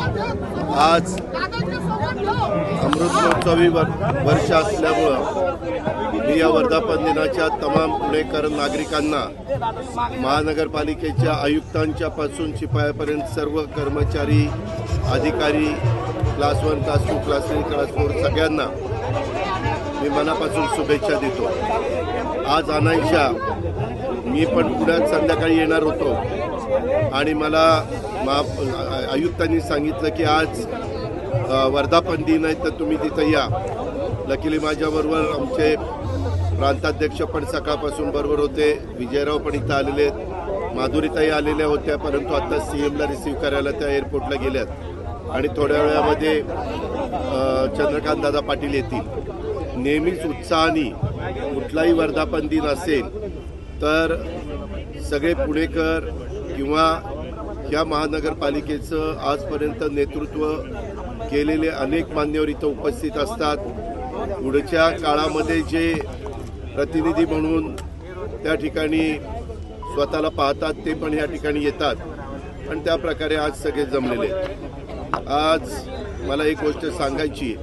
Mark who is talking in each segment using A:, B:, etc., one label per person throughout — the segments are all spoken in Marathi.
A: आज अमृत महोत्सवी वर्ष असल्यामुळं मी या वर्धापन दिनाच्या तमाम पुणेकर नागरिकांना महानगरपालिकेच्या आयुक्तांच्या पासून शिपायापर्यंत सर्व कर्मचारी अधिकारी class one class two class three class four सगळ्यांना मी मनापासून शुभेच्छा देतो. आज अनायशा मी पण पुण्यात संध्याकाळी येणार होतो. आणि मला मा आयुक्तांनी सांगितलं की आज वर्धापन दिन आहे तर तुम्ही तिथं या. लकीली माझ्याबरोबर आमचे प्रांताध्यक्ष पण सकाळपासून बरोबर होते. विजयराव पण इथं आलेले आहेत. माधुरीताई आलेल्या होत्या परंतु आता सी एमला रिसीव्ह करायला त्या एअरपोर्टला गेल्यात. आणि थोड्या वेळामध्ये चंद्रकांत चंद्रकांतदादा पाटील येतील. नेहमीच उत्साहाने कुठलाही वर्धापन दिन असेल तर सगळे पुणेकर किंवा या महानगरपालिकेचं आजपर्यंत नेतृत्व केलेले अनेक मान्यवर इथं उपस्थित असतात. पुढच्या काळामध्ये जे प्रतिनिधी म्हणून त्या ठिकाणी स्वतःला पाहतात ते पण या ठिकाणी येतात. आणि त्या प्रकारे आज सगळे जमलेले आज मला एक गोष्ट सांगायची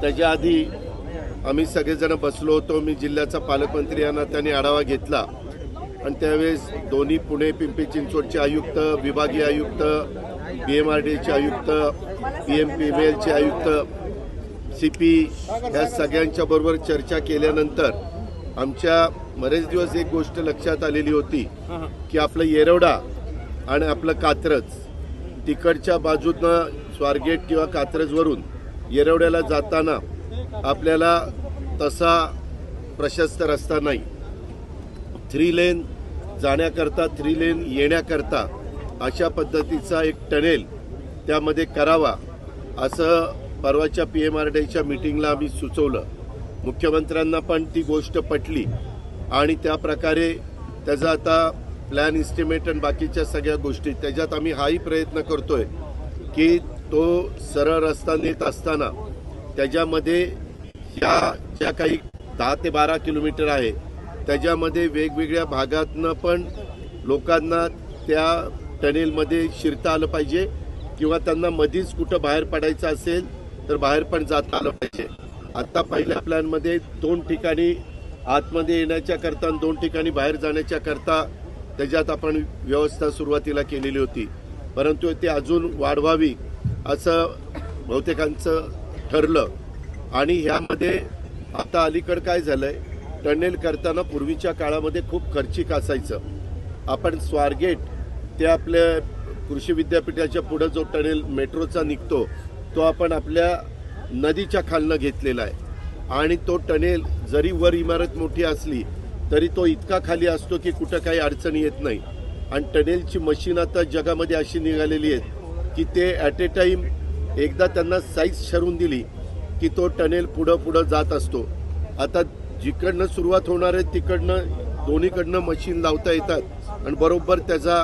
A: त्याच्या आधी आम्ही सगळेजण बसलो होतो. मी जिल्ह्याचा पालकमंत्री या नात्याने आढावा घेतला. आणि त्यावेळेस दोन्ही पुणे पिंपरी चिंचवडचे आयुक्त विभागीय आयुक्त बी एम आर डीचे आयुक्त पी एम पी एम एलचे आयुक्त सी पी या सगळ्यांच्या बरोबर चर्चा केल्यानंतर आमच्या बरेच दिवस एक गोष्ट लक्षात आलेली होती की आपलं येरवडा आणि आपलं कात्रज तिकडच्या बाजूनं स्वारगेट किंवा कात्रजवरून येरवड्याला जाताना आपल्याला तसा प्रशस्त रस्ता नाही. थ्री लेन जाण्याकरता थ्री लेन येण्याकरता अशा पद्धतीचा एक टनेल त्यामध्ये करावा असं परवाच्या पी एम आर डीच्या मिटिंगला आम्ही सुचवलं. मुख्यमंत्र्यांना पण ती गोष्ट पटली आणि त्या प्रकारे त्याचा आता प्लॅन इस्टिमेट आणि बाकीच्या सगळ्या गोष्टी त्याच्यात आम्ही हाही प्रयत्न करतोय की तो सरळ रस्ता नेत असताना त्याच्यामध्ये या ज्या काही दहा ते बारा किलोमीटर आहे. त्याच्यामध्ये वेगवेगळ्या भागातनं पण लोकांना त्या टनेलमध्ये शिरता आलं पाहिजे किंवा त्यांना मधीच कुठं बाहेर पडायचं असेल तर बाहेर पण जाता आलं पाहिजे. आत्ता पहिल्या प्लॅनमध्ये दोन ठिकाणी आतमध्ये येण्याच्या करता आणि दोन ठिकाणी बाहेर जाण्याच्या करता त्याच्यात आपण व्यवस्था सुरुवातीला केलेली होती. परंतु ते अजून वाढवावी असं बहुतेकांचं ठरलं. आणि ह्यामध्ये आता अलीकड काय झालंय? टनेल करताना पूर्वीच्या काळामध्ये खूप खर्चिक असायचं. आपण स्वारगेट ते आपल्या कृषी विद्यापीठाच्या पुढं जो टनेल मेट्रोचा निघतो तो आपण आपल्या नदीच्या खालनं घेतलेला आहे. आणि तो टनेल जरी वर इमारत मोठी असली तरी तो इतका खाली असतो की कुठं काही अडचणी येत नाही. आणि टनेलची मशीन आता जगामध्ये अशी निघालेली आहेत की ते ॲट ए टाईम एकदा त्यांना साईज ठरवून दिली की तो टनेल पुढं पुढं जात असतो. आता जिकडनं सुरुवात होणार आहे तिकडनं दोन्हीकडनं मशीन लावता येतात आणि बरोबर त्याचा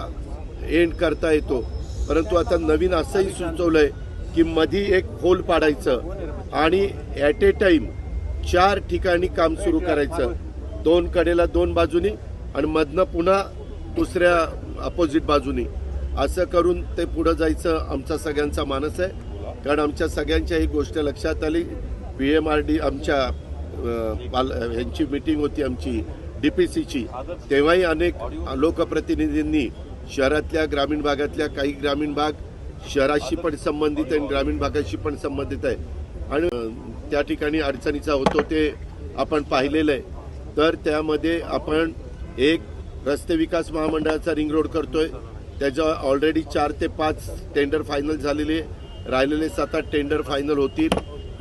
A: एंड करता येतो. परंतु आता नवीन असंही सुचवलंय की मधी एक होल पाडायचं आणि ॲट ए टाईम चार ठिकाणी काम सुरू करायचं. दोन कडेला दोन बाजूनी आणि मधनं पुन्हा दुसऱ्या अपोजिट बाजूनी. असं करून ते पुढं जायचं आमचा सगळ्यांचा मानस आहे. कारण आमच्या सगळ्यांच्या ही गोष्ट लक्षात आली. पी एम आर डी आमच्या पाल यांची मिटिंग होती आमची डी पी सीची तेव्हाही अनेक लोकप्रतिनिधींनी शहरातल्या ग्रामीण भागातल्या काही ग्रामीण भाग शहराशी पण संबंधित आहे आणि ग्रामीण भागाशी पण संबंधित आहे. आणि त्या ठिकाणी अडचणीचा होतो ते आपण पाहिलेलं आहे. तर त्यामध्ये आपण एक रस्ते विकास महामंडळाचा रिंग रोड करतोय. त्याच्या ऑलरेडी चार ते पाच टेंडर फायनल झालेले राहिलेले सात आठ टेंडर फायनल होतील.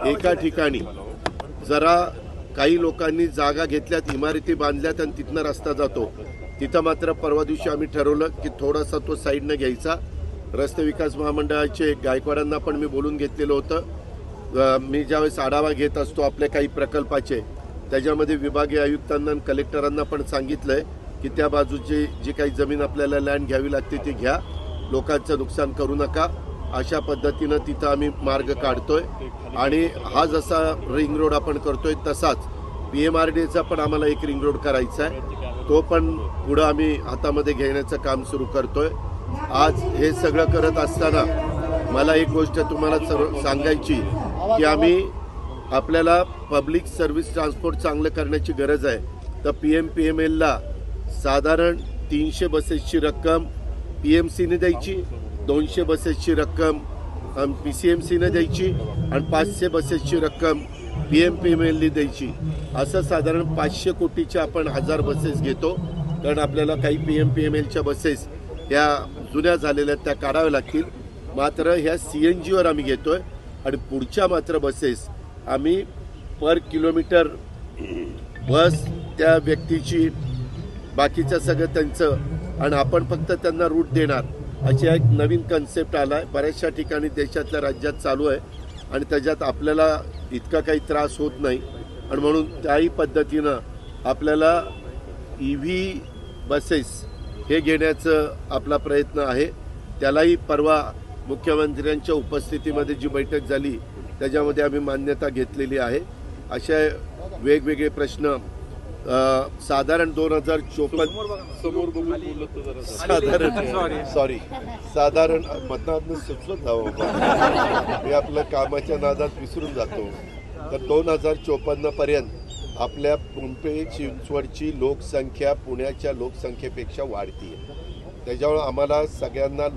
A: एका ठिकाणी जरा काही लोकांनी जागा घेतल्यात इमारती बांधल्यात आणि तिथनं रस्ता जातो. तिथं मात्र परवा दिवशी आम्ही ठरवलं की थोडासा तो साईडनं घ्यायचा. रस्ते विकास महामंडळाचे गायकवाडांना पण मी बोलून घेतलेलं होतं. मी ज्यावेळेस आढावा घेत असतो आपल्या काही प्रकल्पाचे त्याच्यामध्ये विभागीय आयुक्तांना आणि कलेक्टरांना पण सांगितलं आहे की त्या बाजूची जी काही जमीन आपल्याला लँड घ्यावी लागते ती घ्या. लोकांचं नुकसान करू नका. अशा पद्धतीनं तिथं आम्ही मार्ग काढतोय. आणि हा जसा रिंग रोड आपण करतोय तसाच पी एम आर डीचा पण आम्हाला एक रिंग रोड करायचा आहे. तो पण पुढं आम्ही हातामध्ये घेण्याचं काम सुरू करतोय. आज हे सगळं करत असताना मला एक गोष्ट तुम्हाला सर्व सांगायची की आम्ही आपल्याला पब्लिक सर्व्हिस ट्रान्सपोर्ट चांगलं करण्याची गरज आहे. तर पी एम पी एम एलला साधारण तीनशे बसेसची रक्कम पी एम सीने द्यायची. दोनशे बसेसची रक्कम पी सी एम सीनं द्यायची आणि पाचशे बसेसची रक्कम पी एम पी एम एलनी द्यायची. असं साधारण पाचशे कोटीच्या आपण हजार बसेस घेतो. कारण आपल्याला काही पी एम पी एम एलच्या बसेस ह्या जुन्या झालेल्या आहेत, त्या काढाव्या लागतील. मात्र ह्या सी एन जीवर आम्ही घेतो आहे आणि पुढच्या मात्र बसेस आम्ही पर किलोमीटर बस त्या व्यक्तीची बाकीचं सगळं त्यांचं. आणि आपण फक्त त्यांना रूट देणार. अशा एक नवीन कन्सेप्ट आला आहे बऱ्याचशा ठिकाणी देशातल्या राज्यात चालू आहे आणि त्याच्यात आपल्याला इतका काही त्रास होत नाही. आणि म्हणून त्याही पद्धतीनं आपल्याला ई व्ही बसेस हे घेण्याचं आपला प्रयत्न आहे. त्यालाही परवा मुख्यमंत्र्यांच्या उपस्थितीमध्ये जी बैठक झाली त्याच्यामध्ये आम्ही मान्यता घेतलेली आहे. असे वेगवेगळे प्रश्न साधारण दोन हजार चोपन्न
B: समोर बघून
A: साधारण सॉरी साधारण मतदान सुचवत जावं. मी आपलं कामाच्या नादात विसरून जातो. तर दोन हजार चोपन्न पर्यंत आपल्या पिंपरी चिंचवडची लोकसंख्या पुण्याच्या लोकसंख्येपेक्षा वाढतीये. त्याच्यामुळे आम्हाला सगळ्यांना